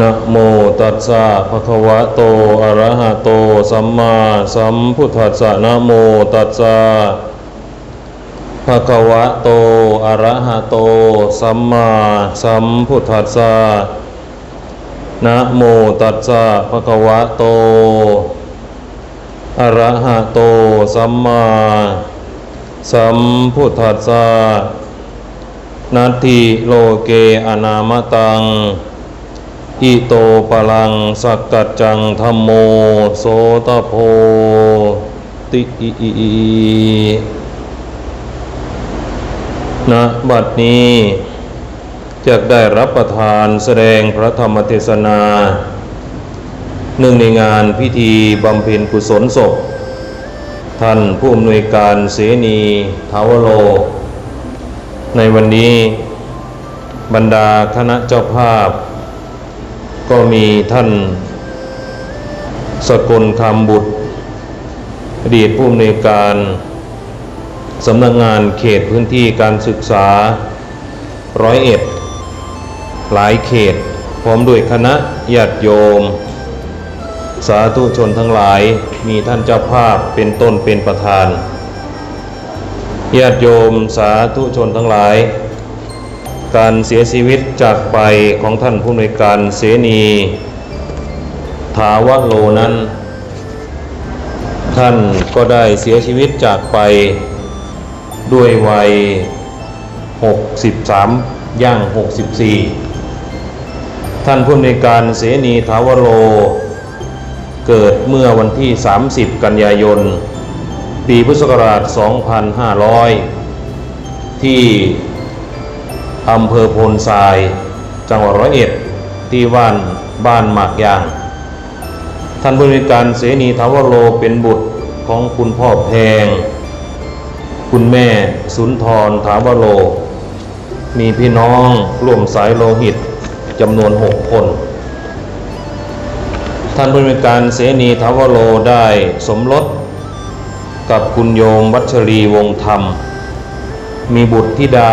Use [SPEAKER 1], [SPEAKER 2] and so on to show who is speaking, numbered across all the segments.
[SPEAKER 1] นะโมตัสสะภะคะวะโต อะระหะโต สัมมาสัมพุทธัสสะนะโมตัสสะภะคะวะโต อะระหะโต สัมมาสัมพุทธัสสะนะโมตัสสะภะคะวะโต อะระหะโต สัมมาสัมพุทธัสสะนัตถิโลเกอนามตัง อิโตปลังสักกัจจังธรรมโมโสตโพติอิอิอิณบัดนี้จะได้รับประทานแสดงพระธรรมเทศนาหนึ่งในงานพิธีบำเพ็ญกุศลศพ ท่านผู้อำนวยการเสนีทาวโล ในวันนี้บรรดาคณะเจ้าภาพ ก็มีท่านสกลคำบุตรอดีตผู้อำนวยการสำนักงานเขตพื้นที่การศึกษาร้อยเอ็ดหลายเขต พร้อมด้วยคณะญาติโยม สาธุชนทั้งหลายมีท่านเจ้าภาพเป็นต้นเป็นประธานญาติโยมสาธุชนทั้งหลาย การเสียชีวิตจากไปของท่านผู้อำนวยการเสนีถาวโลนั้น ท่านก็ได้เสียชีวิตจากไปด้วยวัย 63 ย่าง 64 ท่านผู้อำนวยการเสนีถาวโล เกิดเมื่อวันที่ 30 กันยายน ปีพุทธศักราช 2500 ที่ อำเภอโพนทราย จังหวัดร้อยเอ็ด ที่บ้านบ้านหมากยาง ท่านบริการเสนีทาวโรเป็นบุตรของคุณพ่อแพง คุณแม่สุนทรถาวโร มีพี่น้องร่วมสายโลหิตจำนวนหกคน ท่านบริการเสนีทาวโรได้สมรสกับคุณโยมวัชรีวงธรรม มีบุตรธิดา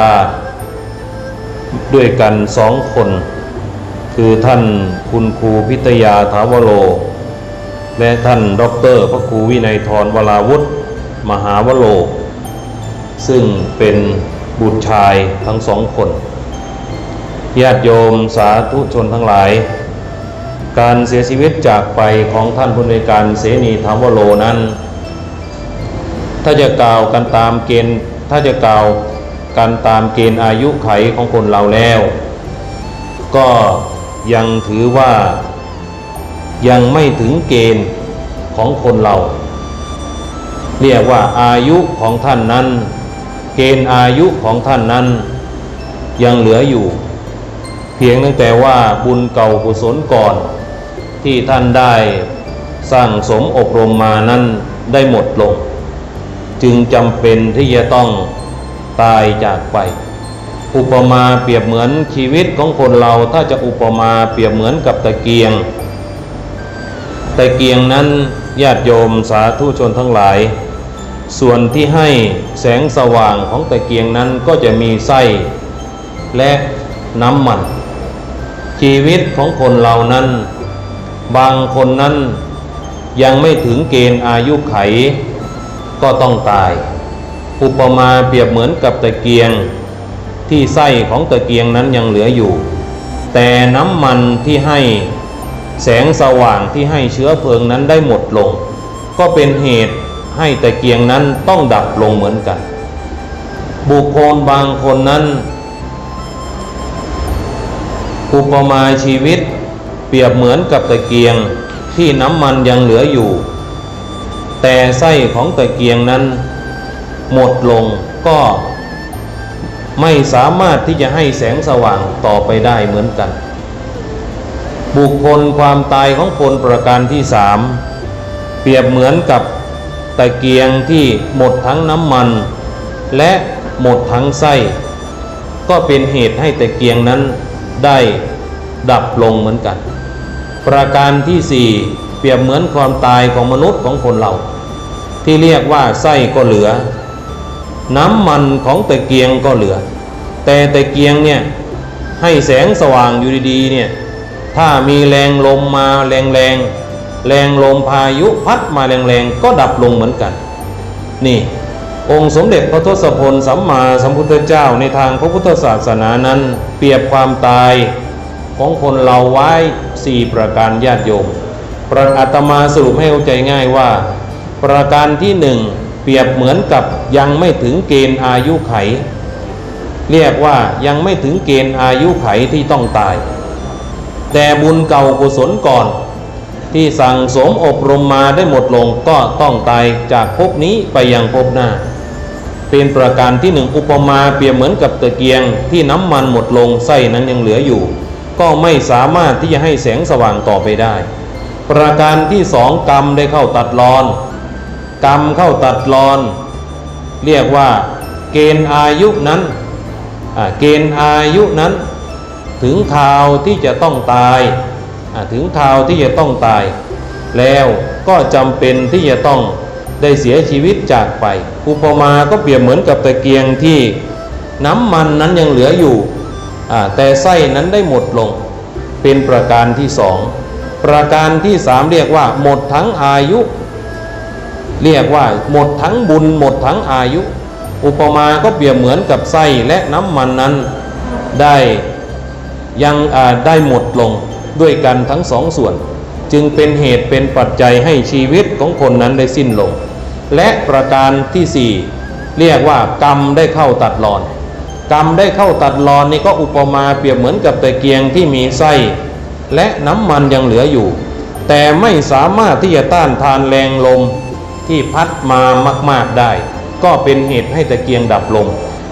[SPEAKER 1] ด้วยกันสองคน คือท่านคุณครูพิทยาถาวโร และท่านด็อกเตอร์พระครูวินัยทรวราวุฒิมหาวโร ซึ่งเป็นบุตรชายทั้งสองคนญาติโยมสาธุชนทั้งหลาย การเสียชีวิตจากไปของท่านผู้ในวยการเสนีธรรมวโรนั้น ถ้าจะกล่าวกันตามเกณฑ์ถ้าจะกล่าว กันตามเกณฑ์อายุไขของคนเราแล้ว ก็ยังถือว่ายังไม่ถึงเกณฑ์ของคนเรา เรียกว่าอายุของท่านนั้น เกณฑ์อายุของท่านนั้น ยังเหลืออยู่ เพียงตั้งแต่ว่าบุญเก่ากุศลก่อน ที่ท่านได้สร้างสมอบรมมานั้นได้หมดลง จึงจำเป็นที่จะต้อง ตายจากไป อุปมาเปรียบเหมือนชีวิตของคนเราถ้าจะอุปมาเปรียบเหมือนกับตะเกียง ตะเกียงนั้นญาติโยมสาธุชนทั้งหลาย ส่วนที่ให้แสงสว่างของตะเกียงนั้นก็จะมีไส้และน้ำมัน ชีวิตของคนเรานั้น บางคนนั้นยังไม่ถึงเกณฑ์อายุไขก็ต้องตาย อุปมาเปรียบเหมือนกับตะเกียง ที่ไส้ของตะเกียงนั้นยังเหลืออยู่ แต่น้ำมันที่ให้แสงสว่างที่ให้เชื้อเพลิงนั้นได้หมดลง ก็เป็นเหตุให้ตะเกียงนั้นต้องดับลงเหมือนกัน บุคคลบางคนนั้น อุปมาชีวิต เปรียบเหมือนกับตะเกียงที่น้ำมันยังเหลืออยู่ แต่ไส้ของตะเกียงนั้น หมดลงก็ไม่สามารถที่จะให้แสงสว่างต่อไปได้เหมือนกัน บุคคลความตายของคนประการที่สามเปรียบเหมือนกับตะเกียงที่หมดทั้งน้ำมัน และหมดทั้งไส้ ก็เป็นเหตุให้ตะเกียงนั้นได้ดับลงเหมือนกัน ประการที่สี่เปรียบเหมือนความตายของมนุษย์ของคนเรา ที่เรียกว่าไส้ก็เหลือ น้ำมันของตะเกียงก็เหลือ แต่ตะเกียงเนี่ยให้แสงสว่างอยู่ดีๆเนี่ยถ้ามีแรงลมมาแรงแรงแรงลมพายุพัดมาแรงแรงก็ดับลงเหมือนกัน นี่ องค์สมเด็จพระทศพลสัมมาสัมพุทธเจ้าในทางพระพุทธศาสนานั้น เปรียบความตายของคนเราไว้สี่ประการญาติโยมประอาตมาสรุปให้เข้าใจง่ายว่า ประการที่หนึ่ง เปรียบเหมือนกับยังไม่ถึงเกณฑ์อายุไข เรียกว่ายังไม่ถึงเกณฑ์อายุไขที่ต้องตาย แต่บุญเก่ากุศลก่อน ที่สั่งสมอบรมมาได้หมดลงก็ต้องตายจากภพนี้ไปยังภพหน้า เป็นประการที่หนึ่งอุปมาเปรียบเหมือนกับตะเกียงที่น้ำมันหมดลงไส้นั้นยังเหลืออยู่ ก็ไม่สามารถที่จะให้แสงสว่างต่อไปได้ ประการที่สองกรรมได้เข้าตัดรอน กรรมเข้าตัดรอน เรียกว่า เกณฑ์อายุนั้นเกณฑ์อายุนั้น ถึงคราวที่จะต้องตายถึงคราวที่จะต้องตาย แล้วก็จำเป็นที่จะต้องได้เสียชีวิตจากไป อุปมาก็เปรียบเหมือนกับตะเกียงที่น้ำมันนั้นยังเหลืออยู่ แต่ไส้นั้นได้หมดลง เป็นประการที่สอง ประการที่สามเรียกว่า หมดทั้งอายุ เรียกว่าหมดทั้งบุญหมดทั้งอายุ อุปมาก็เปรียบเหมือนกับไส้และน้ำมันนั้น ได้ยังได้หมดลงด้วยกันทั้งสองส่วน จึงเป็นเหตุเป็นปัจจัยให้ชีวิตของคนนั้นได้สิ้นลง และประการที่สี่เรียกว่ากรรมได้เข้าตัดรอน กรรมได้เข้าตัดรอนนี่ก็อุปมาเปรียบเหมือนกับตะเกียงที่มีไส้และน้ำมันยังเหลืออยู่ แต่ไม่สามารถที่จะต้านทานแรงลม ที่พัดมามากๆได้ ก็เป็นเหตุให้ตะเกียงดับลง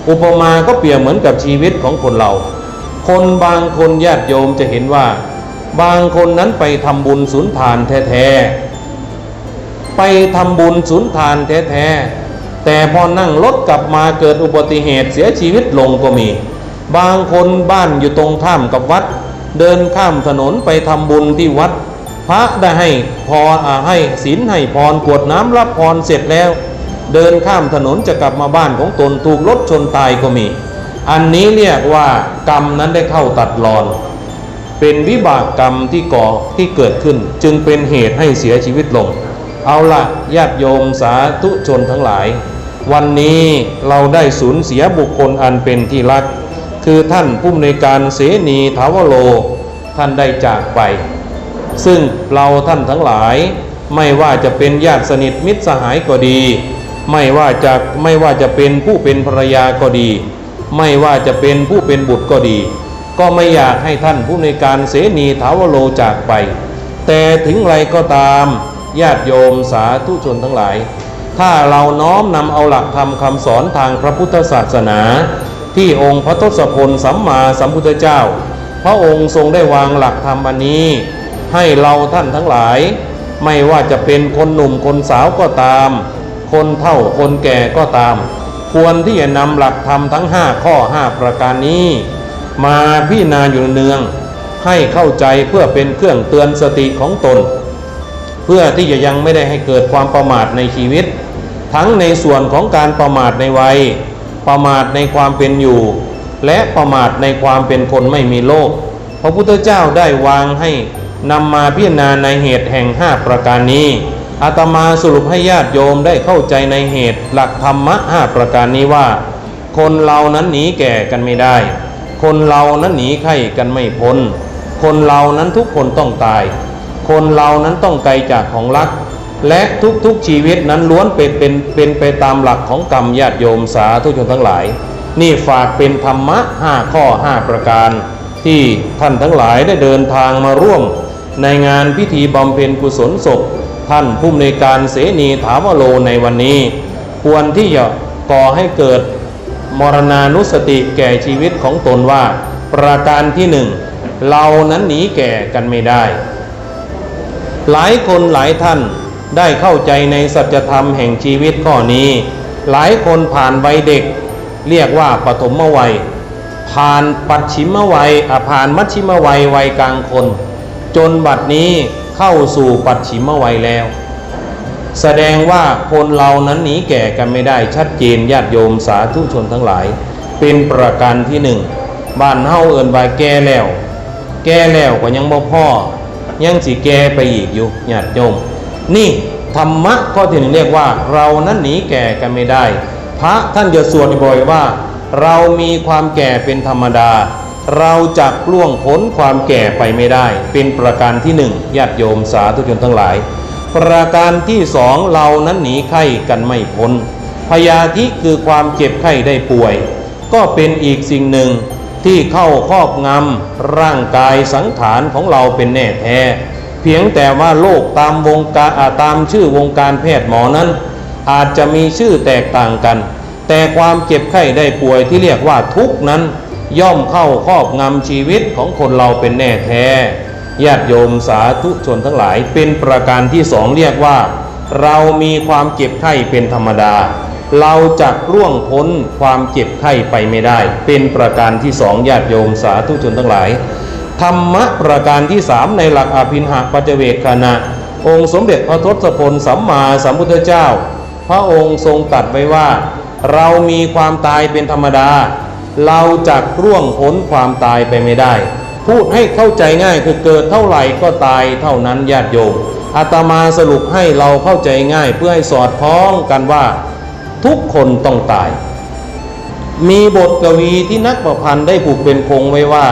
[SPEAKER 1] อุปมาก็เปรียบเหมือนกับชีวิตของคนเรา คนบางคนญาติโยมจะเห็นว่า บางคนนั้นไปทำบุญสุนทานแท้ๆไปทำบุญสุนทานแท้ๆแต่พอนั่งรถกลับมาเกิดอุบัติเหตุเสียชีวิตลงก็มี บางคนบ้านอยู่ตรงข้ามกับวัด เดินข้ามถนนไปทำบุญที่วัด พระได้ให้พรอ่าให้ศีลให้พรกวดน้ำรับพรเสร็จแล้ว เดินข้ามถนนจะกลับมาบ้านของตนถูกรถชนตายก็มี อันนี้เรียกว่ากรรมนั้นได้เข้าตัดรอน เป็นวิบากกรรมที่ก่อที่เกิดขึ้น จึงเป็นเหตุให้เสียชีวิตลง เอาละญาติโยมสาธุชนทั้งหลาย วันนี้เราได้สูญเสียบุคคลอันเป็นที่รัก คือท่านผู้อำนการเสนีทาวโรท่านได้จากไป ซึ่งเราท่านทั้งหลาย ไม่ว่าจะเป็นญาติสนิทมิตรสหายก็ดี ไม่ว่าจะไม่ว่าจะเป็นผู้เป็นภรรยาก็ดี ไม่ว่าจะเป็นผู้เป็นบุตรก็ดี ก็ไม่อยากให้ท่านผู้ในการเสนีถาวโรจากไป แต่ถึงไรก็ตามญาติโยมสาธุชนทั้งหลาย ถ้าเราน้อมนำเอาหลักธรรมคำสอนทางพระพุทธศาสนา ที่องค์พระทศพลสัมมาสัมพุทธเจ้า พระองค์ทรงได้วางหลักธรรมอันนี้ ให้เราท่านทั้งหลาย ไม่ว่าจะเป็นคนหนุ่มคนสาวก็ตาม คนเฒ่าคนแก่ก็ตาม ควรที่จะนำหลักธรรมทั้ง5ข้อ5ประการนี้ มาพิจารณาอยู่เนืองให้เข้าใจเพื่อเป็นเครื่องเตือนสติของตน เพื่อที่จะยังไม่ได้ให้เกิดความประมาทในชีวิต ทั้งในส่วนของการประมาทในวัย ประมาทในความเป็นอยู่ และประมาทในความเป็นคนไม่มีโลก พระพุทธเจ้าได้วางให้ นำมาพิจารณาในเหตุแห่ง5ประการนี้อาตมาสรุปให้ญาติโยมได้เข้าใจในเหตุหลักธรรมะห้าประการนี้ว่า คนเรานั้นหนีแก่กันไม่ได้ คนเรานั้นหนีไข้กันไม่พ้น คนเรานั้นทุกคนต้องตาย คนเรานั้นต้องไกลจากของรัก และทุกๆชีวิตนั้นล้วนเป็นเป็นเป็นไปตามหลักของกรรมญาติโยมสาธุชนทั้งหลาย นี่ฝากเป็นธรรมะห้าข้อห้าประการ ที่ท่านทั้งหลายได้เดินทางมาร่วม ในงานพิธีบำเพ็ญกุศลศพ ท่านผู้อำนการเสนีถาวโรในวันนี้ ควรที่จะก่อให้เกิดมรณานุสติแก่ชีวิตของตนว่า ประการที่หนึ่งเรานั้นหนีแก่กันไม่ได้ หลายคนหลายท่านได้เข้าใจในสัจธรรมแห่งชีวิตข้อนี้ หลายคนผ่านวัยเด็ก เรียกว่าปฐมวัย ผ่านปัจฉิมวัยอ่ผ่านมัชชิมวัยวัยกลางคน จนบัดนี้เข้าสู่ปัจฉิมวัยแล้ว แสดงว่าคนเรานั้นหนีแก่กันไม่ได้ชัดเจนญาติโยมสาธุชนทั้งหลาย เป็นประการที่หนึ่งบ้านเฮาเอินว่าแก่แล้ว แก่แล้วก็ยังบ่พ่อ ยังสิแก่ไปอีกอยู่ญาติโยม นี่ธรรมะข้อที่หนึ่งเรียกว่า เรานั้นหนีแก่กันไม่ได้ พระท่านจะสวดบ่อยว่า เรามีความแก่เป็นธรรมดา เราจะล่วงพ้นความแก่ไปไม่ได้ เป็นประการที่หนึ่งญาติโยมสาธุชนทั้งหลาย ประการที่สองเรานั้นหนีไข้กันไม่พ้นพยาธิคือความเจ็บไข้ได้ป่วย ก็เป็นอีกสิ่งหนึ่งที่เข้าครอบงำร่างกายสังขารของเราเป็นแน่แท้ เพียงแต่ว่าโรคตามวงการาตามชื่อวงการแพทย์หมอนั้น อาจจะมีชื่อแตกต่างกัน แต่ความเจ็บไข้ได้ป่วยที่เรียกว่าทุกนั้น ย่อมเข้าครอบงำชีวิตของคนเราเป็นแน่แท้ญาติโยมสาธุชนทั้งหลาย เป็นประการที่สองเรียกว่า เรามีความเจ็บไข้เป็นธรรมดา เราจะร่วงพ้นความเจ็บไข้ไปไม่ได้ เป็นประการที่สองญาติโยมสาธุชนทั้งหลาย ธรรมะประการที่สามในหลักอภินหปัจเจเวกขณะ องค์สมเด็จพระทศพลสัมมาสัมพุทธเจ้า พระองค์ทรงตรัสไว้ว่า เรามีความตายเป็นธรรมดา เราจะร่วงพ้นความตายไปไม่ได้ พูดให้เข้าใจง่ายคือเกิดเท่าไหร่ก็ตายเท่านั้นญาติโยมอาตมาสรุปให้เราเข้าใจง่ายเพื่อให้สอดคล้องกันว่า ทุกคนต้องตาย มีบทกวีที่นักประพันธ์ได้ผูกเป็นพงไว้ว่า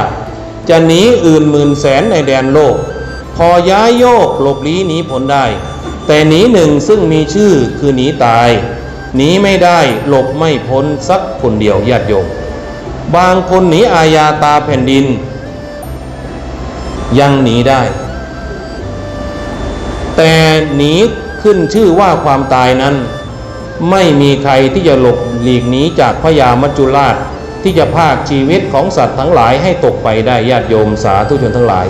[SPEAKER 1] จะหนีอื่นหมื่นแสนในแดนโลก พอย้ายโยกหลบลี้หนีผลได้ แต่หนีหนึ่งซึ่งมีชื่อคือหนีตายหนีไม่ได้หลบไม่พ้นสักคนเดียวญาติโยม บางคนหนีอาญาตาแผ่นดิน ยังหนีได้ แต่หนีขึ้นชื่อว่าความตายนั้น ไม่มีใครที่จะหลบหลีกหนีจากพญามัจจุราชที่จะพากชีวิตของสัตว์ทั้งหลายให้ตกไปได้ญาติโยมสาธุชนทั้งหลาย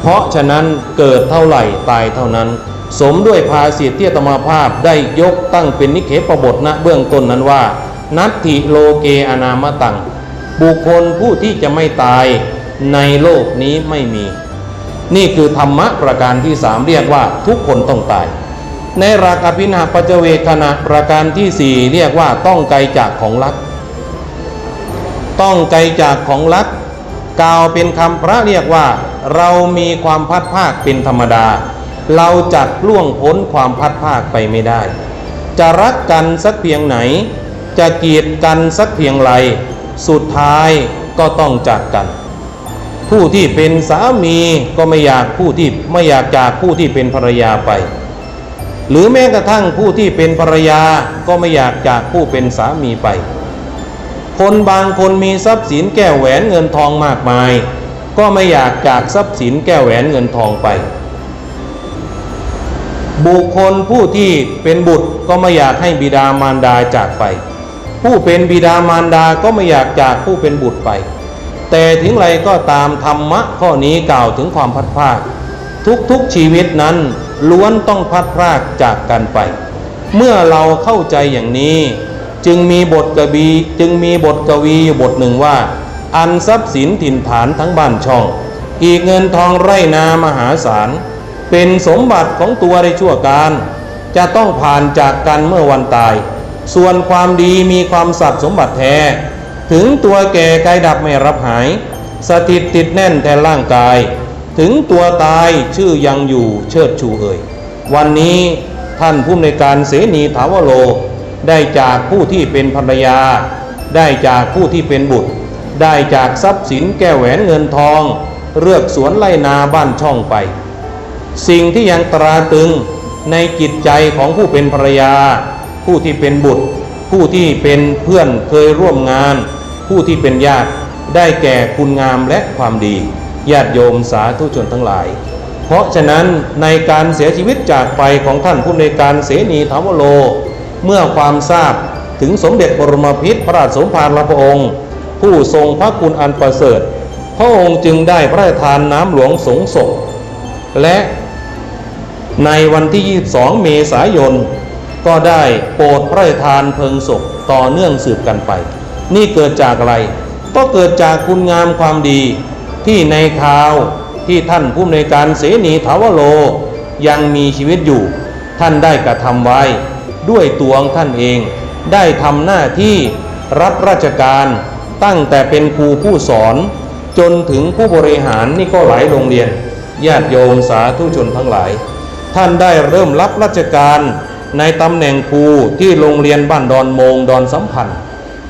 [SPEAKER 1] เพราะฉะนั้นเกิดเท่าไหร่ตายเท่านั้น สมด้วยภาษิตที่อาตมาภาพได้ยกตั้งเป็นนิเคปบทณเบื้องต้นนั้นว่า นัตถิโลเกอนามตัง บุคคลผู้ที่จะไม่ตายในโลกนี้ไม่มี นี่คือธรรมะประการที่สามเรียกว่าทุกคนต้องตาย ในราคาพินาปัจเจเวคณะประการที่สี่เรียกว่าต้องไกลจากของรัก ต้องไกลจากของรักกล่าวเป็นคำพระเรียกว่า เรามีความพัดภาคเป็นธรรมดา เราจัดล่วงพ้นความพัดภาคไปไม่ได้ จะรักกันสักเพียงไหน จะเกลียดกันสักเพียงไร สุดท้ายก็ต้องจากกัน ผู้ที่เป็นสามีก็ไม่อยากผู้ที่ไม่อยากจากผู้ที่เป็นภรรยาไป หรือแม้กระทั่งผู้ที่เป็นภรรยาก็ไม่อยากจากผู้เป็นสามีไป คนบางคนมีทรัพย์สินแก้วแหวนเงินทองมากมาย ก็ไม่อยากจากทรัพย์สินแก้วแหวนเงินทองไปบุคคลผู้ที่เป็นบุตรก็ไม่อยากให้บิดามารดาจากไป ผู้เป็นบิดามารดาก็ไม่อยากจากผู้เป็นบุตรไป แต่ถึงไรก็ตามธรรมะข้อนี้กล่าวถึงความพัดพรากทุกๆชีวิตนั้นล้วนต้องพัดพรากจากกันไป เมื่อเราเข้าใจอย่างนี้ จึงมีบทกวีจึงมีบทกวีอยู่บทหนึ่งว่า อันทรัพย์สินถิ่นฐานทั้งบ้านช่อง อีกเงินทองไร่นามหาศาล เป็นสมบัติของตัวในชั่วการ จะต้องผ่านจากกันเมื่อวันตาย ส่วนความดีมีความสัตย์สมบัติแท้ ถึงตัวแก่กายดับไม่รับหาย สถิตติดแน่นแต่ร่างกาย ถึงตัวตายชื่อยังอยู่เชิดชูเอ่ย วันนี้ท่านผู้ในการเสนีถาวโรได้จากผู้ที่เป็นภรรยา ได้จากผู้ที่เป็นบุตร ได้จากทรัพย์สินแก้แหวนเงินทองเลือกสวนไล่นาบ้านช่องไป สิ่งที่ยังตราตรึงในจิตใจของผู้เป็นภรรยา ผู้ที่เป็นบุตร ผู้ที่เป็นเพื่อนเคยร่วมงาน ผู้ที่เป็นญาติได้แก่คุณงามและความดี ญาติโยมสาธุชนทั้งหลาย เพราะฉะนั้นในการเสียชีวิตจากไปของท่านผู้ในการเสนีธรรมโล เมื่อความทราบถึงสมเด็จบรมพิตรพระราชสมภารพระองค์ ผู้ทรงพระคุณอันประเสริฐ พระองค์จึงได้พระราชทานน้ำหลวงสงศพและในวันที่ 22 เมษายน ก็ได้โปรดพระราชทานเพลิงศพต่อเนื่องสืบกันไป นี่เกิดจากอะไร ก็เกิดจากคุณงามความดีที่ในคราวที่ท่านผู้ในวยการเสนีถาวโลยังมีชีวิตอยู่ ท่านได้กระทำไว้ ด้วยตัวของท่านเอง ได้ทำหน้าที่รับราชการตั้งแต่เป็นครูผู้สอน จนถึงผู้บริหารนี่ก็หลายโรงเรียนญาติโยมสาธุชนทั้งหลาย ท่านได้เริ่มรับราชการ ในตำแหน่งครูที่โรงเรียนบ้านดอนโมงดอนสัมพันธ์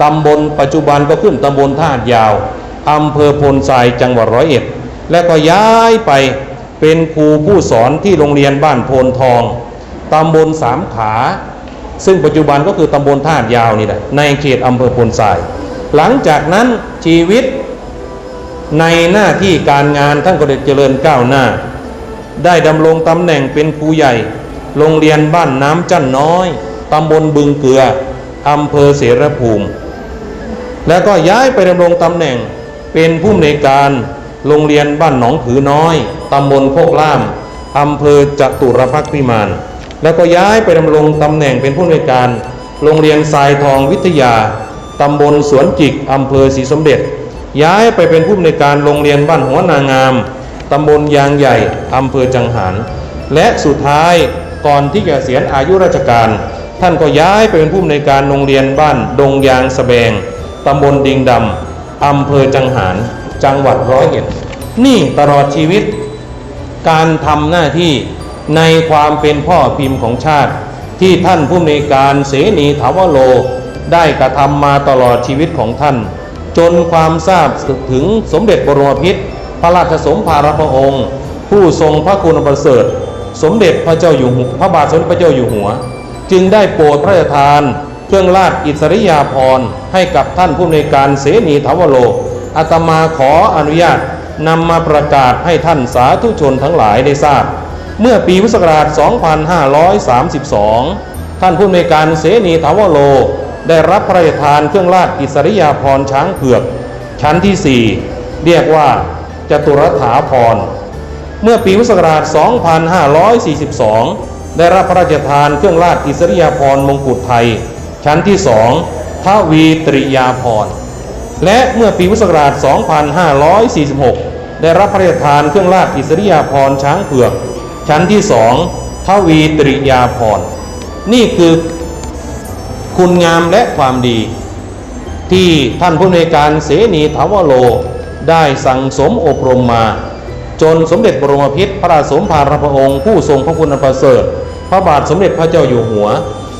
[SPEAKER 1] ตำบลปัจจุบันก็ขึ้นตำบลท่าดยาวอำเภอพลทรายจังหวัดร้อยเอ็ด และก็ย้ายไปเป็นครูผู้สอนที่โรงเรียนบ้านโพนทองตำบลสามขา ซึ่งปัจจุบันก็คือตำบลท่าดยาวนี่แหละในเขตอำเภอพลทราย หลังจากนั้นชีวิตในหน้าที่การงานท่านก็ได้เจริญก้าวหน้า ได้ดำรงตำแหน่งเป็นครูใหญ่ โรงเรียนบ้านน้ำจันน้อยตำบลบึงเกลืออำเภอเสรภูมิ แล้วก็ย้ายไปดำรงตำแหน่งเป็นผู้อำนวยการโรงเรียนบ้านหนองผือน้อยตำบลโคกล่ามอำเภอจตุรพักษ์พิมาน แล้วก็ย้ายไปดำรงตำแหน่งเป็นผู้อำนวยการ โรงเรียนทรายทองวิทยาตำบลสวนจิกอำเภอศรีสมเด็จ ย้ายไปเป็นผู้อำนวยการโรงเรียนบ้านหัวนางามตำบลยางใหญ่อำเภอจังหาร และสุดท้าย ก่อนที่จะเกษียณอายุราชการ ท่านก็ย้ายไปเป็นผู้อำนวยการโรงเรียนบ้านดงยางสแบงตำบลดิงดำอำเภอจังหารจังหวัดร้อยเอ็ดนี่ตลอดชีวิต การทำหน้าที่ในความเป็นพ่อพิมพ์ของชาติ ที่ท่านผู้อำนวยการเสนีถาวโล ได้กระทำมาตลอดชีวิตของท่าน จนความทราบถึงสมเด็จบรมพิตรพระราชสมภารพระองค์ ผู้ทรงพระคุณประเสริฐ สมเด็จพระเจ้าอยู่หัวพระบาทสมเด็จพระเจ้าอยู่หัว จึงได้โปรดพระราชทาน เครื่องราชอิสริยาภรณ์ให้กับท่านผู้อำนการเสนีถาวโลอาตมาขออนุญาตนำมาประกาศให้ท่านสาธุชนทั้งหลายได้ทราบ เมื่อปีพุทธศักราช 2532 ท่านผู้อำนการเสนีถาวโล ได้รับพระราชทานเครื่องราชอิสริยาภรณ์ช้างเผือก ชั้นที่ 4 เรียกว่าจตุรถาภรณ์ เมื่อปีพุทธศักราช 2542 ได้รับพระราชทานเครื่องราชอิสริยาภรณ์มงกุฎไทย ชั้นที่2ทวีตริยาภรณ์และเมื่อปีพุทธศักราช 2546 ได้รับพระราชทานเครื่องราชอิสริยาภรณ์ช้างเผือก ชั้นที่2ทวีตริยาภรณ์นี่คือคุณงามและความดี ที่ท่านผู้อำนการเสนีถาวโล ได้สั่งสมอบรมมา จนสมเด็จบรมพิตรพระราชสมภารพระองค์ผู้ทรงพระคุณอันประเสริฐ พระบาทสมเด็จพระเจ้าอยู่หัว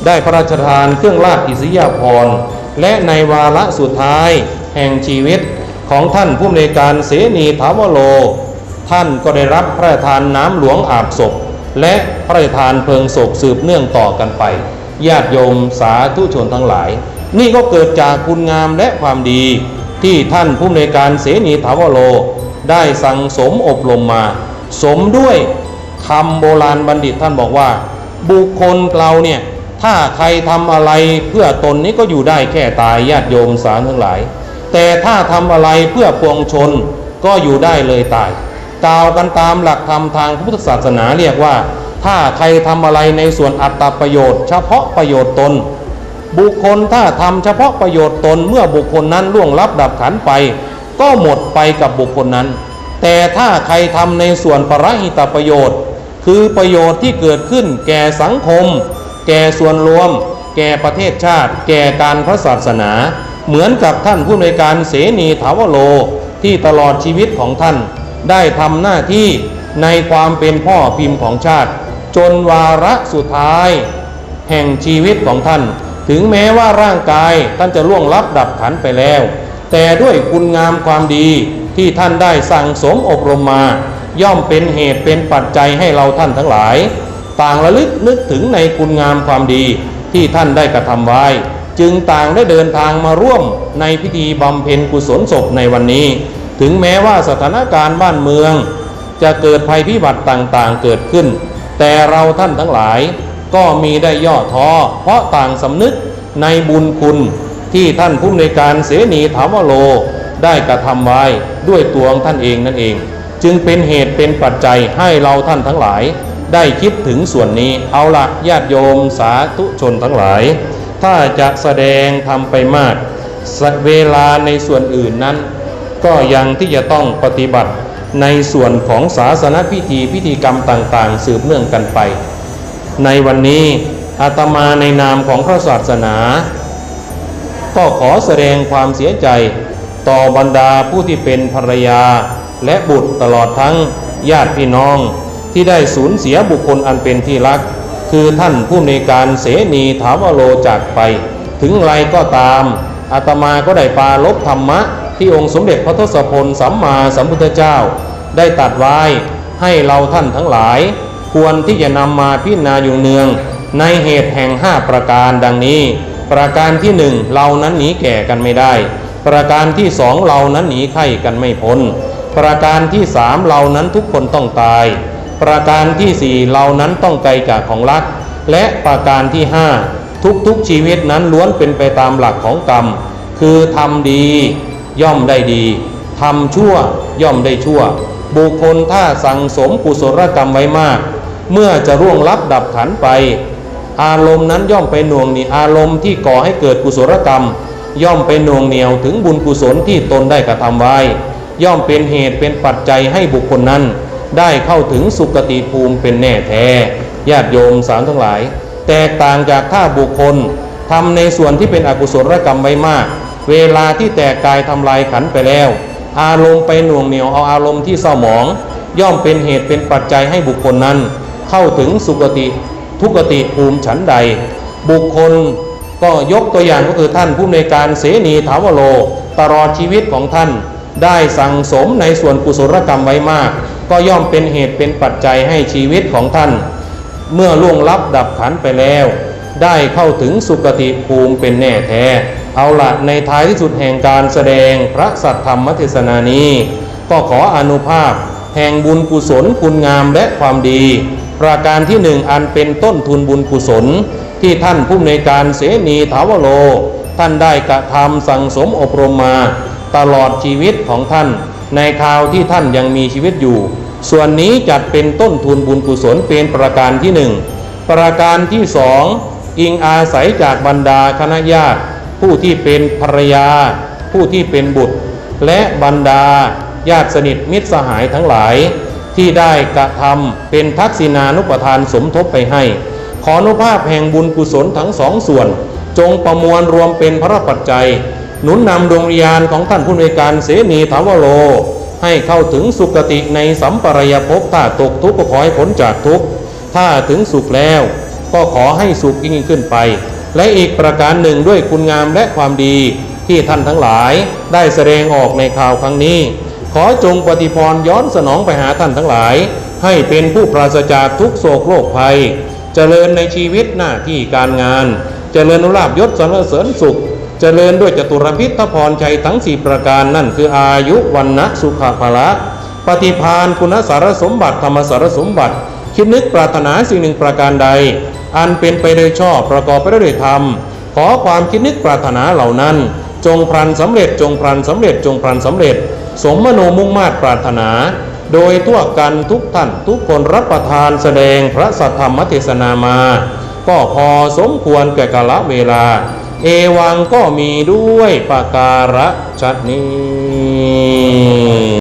[SPEAKER 1] ได้พระราชทานเครื่องราชอิสริยาภรณ์และในวาระสุดท้ายแห่งชีวิตของท่านผู้อำนวยการเสนีถาวโล ท่านก็ได้รับพระราชทานน้ำหลวงอาบศพ และพระราชทานเพลิงศพสืบเนื่องต่อกันไป ญาติโยมสาธุชนทั้งหลาย นี่ก็เกิดจากคุณงามและความดีที่ท่านผู้อำนวยการเสนีถาวโล ได้สั่งสมอบรมมา สมด้วยคำโบราณบัณฑิตท่านบอกว่า บุคคลเราเนี่ยถ้าใครทำอะไรเพื่อตนนี้ก็อยู่ได้แค่ตายญาติโยมสารทั้งหลาย แต่ถ้าทำอะไรเพื่อปวงชนก็อยู่ได้เลยตายกล่าวกันตามหลักธรรมทางพุทธศาสนาเรียกว่า ถ้าใครทำอะไรในส่วนอัตตประโยชน์ เฉพาะประโยชน์ตน บุคคลถ้าทำเฉพาะประโยชน์ตนเมื่อบุคคลนั้นล่วงลับดับขันไป ก็หมดไปกับบุคคลนั้น แต่ถ้าใครทำในส่วนปรหิตประโยชน์ คือประโยชน์ที่เกิดขึ้นแก่สังคม แก่ส่วนรวม แก่ประเทศชาติ แก่การพระศาสนา เหมือนกับท่านผู้ในการเสนีถาวโลที่ตลอดชีวิตของท่าน ได้ทำหน้าที่ในความเป็นพ่อพิมพ์ของชาติ จนวาระสุดท้าย แห่งชีวิตของท่าน ถึงแม้ว่าร่างกายท่านจะล่วงลับดับขันไปแล้ว แต่ด้วยคุณงามความดีที่ท่านได้สั่งสมอบรมมา ย่อมเป็นเหตุเป็นปัจจัยให้เราท่านทั้งหลาย ต่างระลึกนึกถึงในคุณงามความดีที่ท่านได้กระทำไว้ จึงต่างได้เดินทางมาร่วมในพิธีบำเพ็ญกุศลศพในวันนี้ ถึงแม้ว่าสถานการณ์บ้านเมือง จะเกิดภัยพิบัติต่างๆเกิดขึ้น แต่เราท่านทั้งหลายก็มีได้ย่อท้อเพราะต่างสำนึกในบุญคุณ ที่ท่านผู้ในการเสนีถาวโลได้กระทำไว้ด้วยตัวของท่านเองนั่นเอง จึงเป็นเหตุเป็นปัจจัยให้เราท่านทั้งหลาย ได้คิดถึงส่วนนี้เอาละญาติโยมสาธุชนทั้งหลาย ถ้าจะแสดงทำไปมาก เวลาในส่วนอื่นนั้น ก็ยังที่จะต้องปฏิบัติในส่วนของศาสนพิธีพิธีกรรมต่างๆ สืบเนื่องกันไป ในวันนี้อาตมาในนามของพระศาสนา ก็ขอแสดงความเสียใจ ต่อบรรดาผู้ที่เป็นภรรยา และบุตรตลอดทั้งญาติพี่น้อง ที่ได้สูญเสียบุคคลอันเป็นที่รัก คือท่านผู้ในการเสนีถาวโรจากไป ถึงไรก็ตามอาตมาก็ได้ปารบธรรมะ ที่องค์สมเด็จพระทศพลสัมมาสัมพุทธเจ้า ได้ตัดไว้ให้เราท่านทั้งหลาย ควรที่จะนำมาพิจารณาอยู่เนือง ในเหตุแห่งห้าประการดังนี้ ประการที่หนึ่งเรานั้นหนีแก่กันไม่ได้ ประการที่สองเรานั้นหนีไข้กันไม่พ้น ประการที่สามเรานั้นทุกคนต้องตาย ประการที่สี่เรานั้นต้องไกลจากของรัก และประการที่ห้าทุกๆชีวิตนั้นล้วนเป็นไปตามหลักของกรรม คือทำดีย่อมได้ดีทำชั่วย่อมได้ชั่ว บุคคลถ้าสั่งสมกุศลกรรมไว้มาก เมื่อจะร่วงลับดับขันไป อารมณ์นั้นย่อมไปหน่วงเหนี่ยวอารมณ์ที่ก่อให้เกิดกุศลกรรม ย่อมไปหน่วงเหนียวถึงบุญกุศลที่ตนได้กระทำไว้ ย่อมเป็นเหตุเป็นปัจจัยให้บุคคลนั้น ได้เข้าถึงสุคติภูมิเป็นแน่แท้ญาติโยมสามทั้งหลาย แตกต่างจากถ้าบุคคลทำในส่วนที่เป็นอกุศลกรรมไว้มาก เวลาที่แตกกายทำลายขันไปแล้ว อารมณ์ไปหน่วงเหนียวเอาอารมณ์ที่เศร้าหมอง ย่อมเป็นเหตุเป็นปัจจัยให้บุคคลนั้น เข้าถึงสุคติ ทุกติภูมิฉันใด บุคคลก็ยกตัวอย่างก็คือท่านผู้ในการเสนีถาวโรตลอดชีวิตของท่าน ได้สั่งสมในส่วนกุศลกรรมไว้มาก ก็ย่อมเป็นเหตุเป็นปัจจัยให้ชีวิตของท่าน เมื่อล่วงลับดับขันไปแล้ว ได้เข้าถึงสุคติภูมิเป็นแน่แท้ เอาละในท้ายที่สุดแห่งการแสดงพระสัทธรรมเทศนานี้ ก็ขออนุภาพ แห่งบุญกุศลคุณงามและความดี ประการที่หนึ่งอันเป็นต้นทุนบุญกุศล ที่ท่านผู้ในการเสนีถาวโรท่านได้กระทำสั่งสมอบรมมา ตลอดชีวิตของท่าน ในคราวที่ท่านยังมีชีวิตอยู่ ส่วนนี้จัดเป็นต้นทุนบุญกุศลเป็นประการที่หนึ่งประการที่สองอิงอาศัยจากบรรดาคณะญาติผู้ที่เป็นภรรยา ผู้ที่เป็นบุตร และบรรดาญาติสนิทมิตรสหายทั้งหลาย ที่ได้กระทำเป็นทักษิณานุปทานสมทบไปให้ ขออนุภาพแห่งบุญกุศลทั้งสองส่วน จงประมวลรวมเป็นพระปัจจัย หนุนนำดวงวิญญาณของท่านผู้ในการเสนีถาวโรให้เข้าถึงสุคติในสัมปรายภพถ้าตกทุกข์ก็ขอให้พ้นจากทุกข์ถ้าถึงสุขแล้ว ก็ขอให้สุขยิ่งขึ้นไป และอีกประการหนึ่งด้วยคุณงามและความดีที่ท่านทั้งหลายได้แสดงออกในข่าวครั้งนี้ ขอจงปฏิพรย้อนสนองไปหาท่านทั้งหลาย ให้เป็นผู้ปราศจากทุกโศกโรคภัย เจริญในชีวิตหน้าที่การงาน เจริญนุราบยศสรรเสริญสุข เจริญด้วยจตุรพิทพรชัยทั้งสี่ประการนั่นคืออายุวันนะสุขภาละปฏิพานคุณสารสมบัติธรรมสารสมบัติ คิดนึกปรารถนาสิ่งหนึ่งประการใด อันเป็นไปโดยชอบประกอบไปด้วยธรรม ขอความคิดนึกปรารถนาเหล่านั้น จงพลันสำเร็จจงพลันสำเร็จจงพลันสำเร็จ สมมโนมุ่งมาตรปรารถนา โดยทั่วกันทุกท่านทุกคนรับประทานแสดงพระสัทธรรมเทศนามา ก็พอสมควรแก่กาลเวลา เอวังก็มีด้วยปาการะชนี้